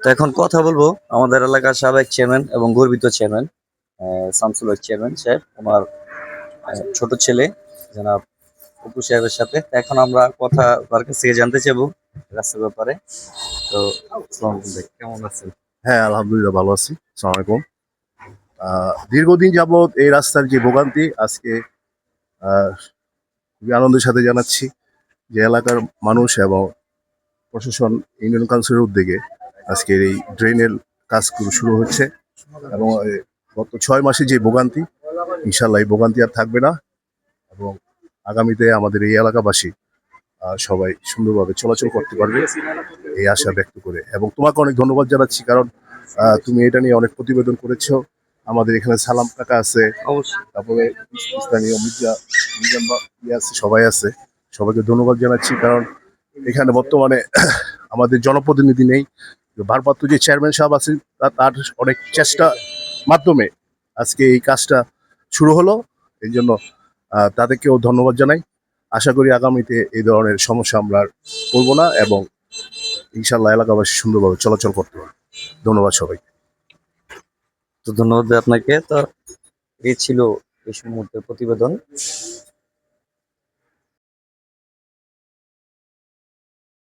তো এখন কথা বলব আমাদের এলাকার সাবেক চেয়ারম্যান এবং গর্বিত চেয়ারম্যান শামসুল হক চেয়ারম্যান সাহেব ওনার ছোট ছেলে জনাব অপু সাহেবের সাথে। এখন আমরা কথা তার কাছ থেকে জানতে চাইব রাস্তার ব্যাপারে। তো কেমন আছেন? হ্যাঁ আলহামদুলিল্লাহ ভালো আছি। সালাম আলাইকুম। আহ, দীর্ঘদিন যাবৎ এই রাস্তার যে ভোগান্তি আজকে খুবই আনন্দের সাথে জানাচ্ছি যে এলাকার মানুষ এবং প্রশাসন ইউনিয়ন কাউন্সিলের উদ্যোগে আজকের এই ড্রেনের কাজ শুরু হচ্ছে এবং গত ছয় মাসে যে ভোগান্তি ইনশাল্লাহ এই ভোগান্তি আর থাকবে না এবং আগামীতে আমাদের এই এলাকাবাসী সবাই সুন্দরভাবে চলাচল করতে পারবে এই আশা ব্যক্ত করে। এবং তোমাকে অনেক ধন্যবাদ জানাচ্ছি কারণ তুমি এটা নিয়ে অনেক প্রতিবেদন করেছ। আমাদের এখানে সালাম কাকা আছে তারপরে স্থানীয় মির্জা মির্জা বা ইয়ে আছে সবাই আছে। সবাইকে ধন্যবাদ জানাচ্ছি কারণ এখানে বর্তমানে আমাদের জনপ্রতিনিধি নেই। ভারপ্রাপ্ত যে চেয়ারম্যান সাহেব আছে তা- তার অনেক চেষ্টা মাধ্যমে আজকে এই কাজটা শুরু হলো। এই জন্য তাদেরকেও ধন্যবাদ জানাই। আশা করি আগামীতে এই ধরনের সমস্যা আমরা করব না এবং ইনশাল্লাহ এলাকাবাসী সুন্দরভাবে চলাচল করতে পারবে। ধন্যবাদ সবাই তো ধন্যবাদ আপনাকে। তো এই ছিল এই মুহূর্তের প্রতিবেদন।